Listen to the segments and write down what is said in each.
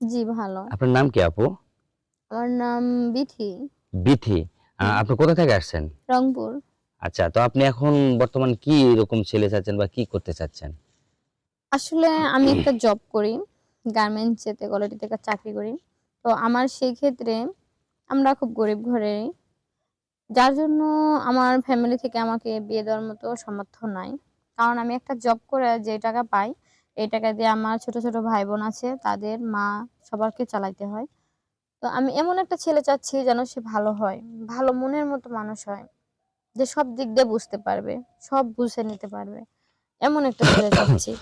জি ভালো। আপনার নাম কি আপু? আমার নাম বিথি, বিথি। আপনি কোথা থেকে আসছেন? রংপুর। আচ্ছা, তো আপনি এখন বর্তমান কি রকম ছেলে চাচ্ছেন বা কি করতে চাচ্ছেন? আসলে আমি একটা জব করি। গার্মেন্টসেতে কোয়ালিটিতে একটা চাকরি করি। তো আমার সেই ক্ষেত্রে আমরা খুব গরিব ঘরেরই। যার জন্য আমার ফ্যামিলি থেকে আমাকে বিয়ে দেওয়ার মতো সামর্থ্য নাই। কারণ আমি একটা জব করে যে টাকা পাই, এই টাকা দিয়ে আমার ছোট, ছোট ভাই-বোন আছে, তাদের মা সবারকে চালাইতে হয়। তো আমি এমন একটা ছেলে চাচ্ছি যেন সে ভালো হয়। ভালো মনের মতো মানুষ হয়। যে সব দিক দিয়ে বুঝতে পারবে, সব বুঝে নিতে পারবে। এমন একটা ছেলে চাচ্ছি।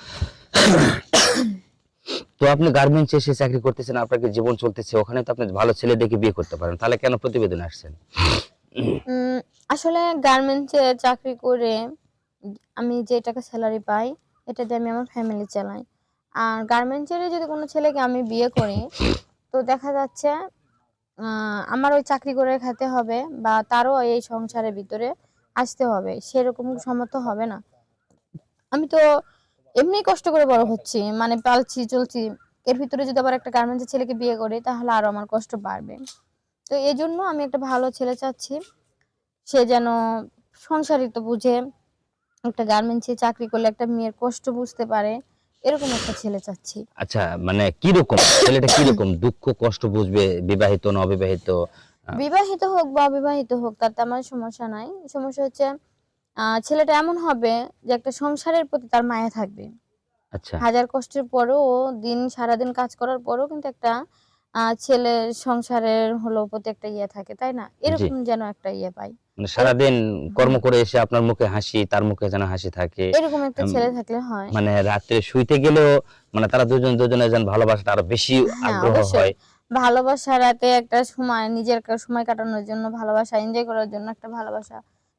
তো আপনি গার্মেন্টসে এসে চাকরি করতেছেন, আপনার কি জীবন চলতেছে, ওখানে তো আপনি ভালো ছেলে দেখে বিয়ে করতে পারেন। তাহলে কেন প্রতিবেদন আসছেন? আসলে গার্মেন্টসে চাকরি করে আমি যে টাকা সেলারি পাই, এটা দিয়ে আমি আমার ফ্যামিলি চালাই। আর গার্মেন্টসেরই যদি কোনো ছেলেকে আমি বিয়ে করি, তো দেখা যাচ্ছে আমার ওই চাকরি করে খেতে হবে বা তারও এই সংসারের ভিতরে আসতে হবে। সেরকম সামর্থ্য হবে না। আমি তো এমনিই কষ্ট করে বড় হচ্ছি। মানে পালছি, চলছি। এর ভিতরে যদি আবার একটা গার্মেন্টসের ছেলেকে বিয়ে করি, তাহলে আরও আমার কষ্ট বাড়বে। তো এই জন্য আমি একটা ভালো ছেলে চাচ্ছি। সে যেন সংসারিত বুঝে, একটা গার্মেন্টসে চাকরি করলে একটা মেয়ের কষ্ট বুঝতে পারে। এরকম একটা ছেলে চাচ্ছি। আচ্ছা, মানে কীরকম? ছেলেটা কীরকম? দুঃখ কষ্ট বুঝবে, বিবাহিত না অবিবাহিত? বিবাহিত হোক বা অবিবাহিত হোক তাতে আমার সমস্যা নাই। সমস্যা হচ্ছে ছেলেটা এমন হবে যে একটা সংসারের প্রতি তার মায়া থাকবে। আচ্ছা। হাজার কষ্টের পরেও দিন সারাদিন কাজ করার পরেও কিন্তু একটা ছেলের সংসারের হলো প্রতি একটা ইয়ে থাকে, তাই না? এরকম যেন একটা ইয়ে পাই। মানে সারাদিন কর্ম করে এসে আপনার মুখে হাসি, তার মুখে যেন হাসি থাকে। এরকম একটা ছেলে থাকলে হয়। মানে রাত্রে শুইতে গেলেও মানে তারা দুজন দুজনের যেন ভালোবাসাটা আরও বেশি হ্যাঁ, আগ্রহ হয়। ভালোবাসা রাতে একটা সময় নিজের সময় কাটানোর জন্য ভালোবাসা, এনজয় করার জন্য একটা ভালোবাসা,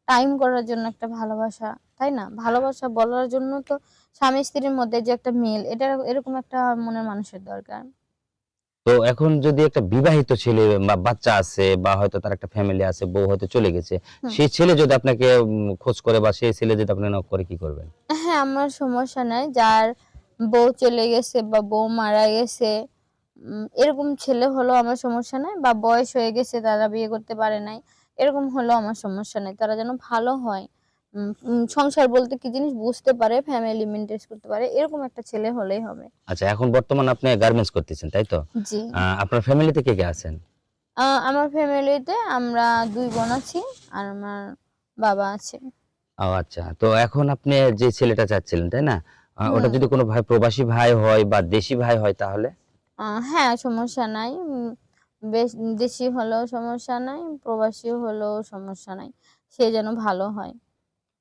টাইম করার জন্য একটা ভালোবাসা, তাই না? ভালোবাসা বলার জন্য তো স্বামী-স্ত্রীর মধ্যে যে একটা মিল, এটা এরকম একটা মনের মানুষের দরকার। তো এখন যদি একটা বিবাহিত ছেলে বা বাচ্চা আছে বা হয়তো তার একটা ফ্যামিলি আছে, বউ হয়তো চলে গেছে। সেই ছেলে যদি আপনাকে খোঁজ করে বা সেই ছেলে যদি আপনাকে নক করে কি করবেন? হ্যাঁ, আমার সমস্যা নাই। যার বউ চলে গেছে বা বউ মারা গেছে, এরকম ছেলে হলেও আমার সমস্যা নাই বা বয়স হয়ে গেছে তারা বিয়ে করতে পারে নাই। এরকম হলেও আমার সমস্যা নাই। তারা যেন ভালো হয়। সংসার বলতে কি জিনিস বুঝতে পারে, ফ্যামিলি মেইনটেইন করতে পারে। এরকম একটা ছেলে হলেই হবে। আচ্ছা, এখন বর্তমান আপনি গার্মেন্টস করতেছেন, তাই তো? জি। আপনার ফ্যামিলিতে কে, কে আছেন? আমার ফ্যামিলিতে আমরা ২ বোন আছি আর আমার বাবা আছে। ও আচ্ছা। তো এখন আপনি যে ছেলেটা চাচ্ছিলেন, তাই না? ওটা যদি কোনো ভাই প্রবাসী ভাই হয় বা দেশি ভাই হয় তাহলে? হ্যাঁ, সমস্যা নাই। বেশ দেশি হলেও সমস্যা নাই, প্রবাসী হলেও সমস্যা নাই। সে যেন ভালো হয়।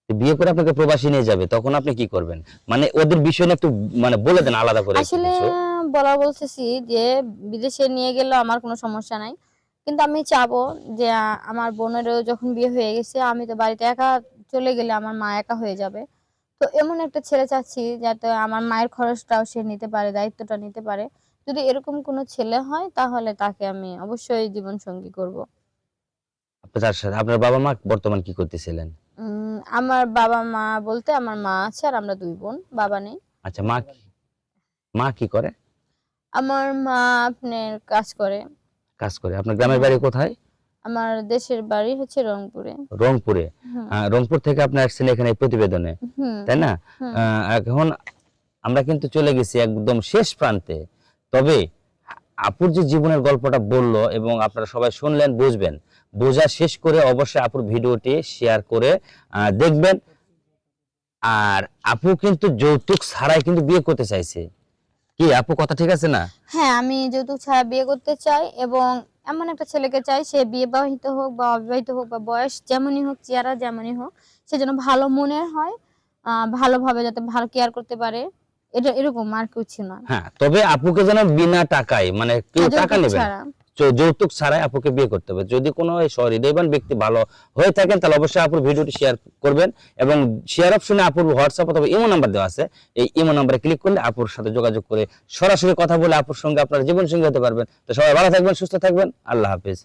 বিয়ে করে আপনাকে প্রবাসী নিয়ে যাবে, তখন আপনি কি করবেন? মানে ওদের বিষয় একটু মানে বলে দেন আলাদা করে আসলে বলা বলতেছি যে বিদেশে নিয়ে গেলেও আমার কোনো সমস্যা নাই। কিন্তু আমি চাবো যে আমার বোনেরও যখন বিয়ে হয়ে গেছে, আমি তো বাড়িতে একা চলে গেলে আমার মা একা হয়ে যাবে। তো এমন একটা ছেলে চাচ্ছি যাতে আমার মায়ের খরচটাও সে নিতে পারে, দায়িত্বটা নিতে পারে। যদি এরকম কোনো ছেলে হয় তাহলে তাকে আমি অবশ্যই জীবনসঙ্গী করব। আপনার সাথে আপনার বাবা-মা বর্তমান কি করতেছিলেন? আমার বাবা-মা বলতে আমার মা আছে আর আমরা দুই বোন, বাবা নেই। আচ্ছা, মা কি মা কি করে? আমার মা আপনার কাজ করে। কাজ করে। আপনার গ্রামের। বাড়ি কোথায়? আমার দেশের বাড়ি হচ্ছে রংপুরে। রংপুরে। রংপুর থেকে আপনি আসছেন এখানে প্রতিবেদনে, তাই না? এখন আমরা কিন্তু চলে গেছি একদম শেষ প্রান্তে। তবে আপুর যে জীবনের গল্পটা বলল এবং আপনারা সবাই শুনলেন, বুঝবেন। বোঝা শেষ করে অবশ্যই আপুর ভিডিওটি শেয়ার করে দেখবেন। আর আপু কিন্তু যৌতুক ছাড়াই কিন্তু বিয়ে করতে চাইছে। কি আপু কথা ঠিক আছে না? হ্যাঁ, আমি যৌতুক ছাড়া বিয়ে করতে চাই এবং এমন একটা ছেলেকে চাই সে বিয়ে বিবাহিত হোক বা অবিবাহিত হোক বা বয়স যেমনই হোক, চেহারা যেমনই হোক, সে যেন ভালো মনের হয়, ভালোভাবে যাতে ভালো কেয়ার করতে পারে। এটা এরকম আর কিছু না। হ্যাঁ, তবে আপুকে যেন বিনা টাকায় মানে কেউ টাকা নেবে না। যৌতুক ছাড়াই আপুকে বিয়ে করতে হবে। যদি কোনো হৃদয়বান ব্যক্তি ভালো হয়ে থাকেন তাহলে অবশ্যই আপুর ভিডিওটি শেয়ার করবেন এবং শেয়ার অপশনে আপুর হোয়াটসঅ্যাপ অথবা ইমো নাম্বার দেওয়া আছে। এই ইমো নাম্বারে ক্লিক করলে আপুর সাথে যোগাযোগ করে সরাসরি কথা বলে আপুর সঙ্গে আপনার জীবন জীবনসঙ্গী হতে পারবেন। তো সবাই ভালো থাকবেন, সুস্থ থাকবেন। আল্লাহ হাফেজ।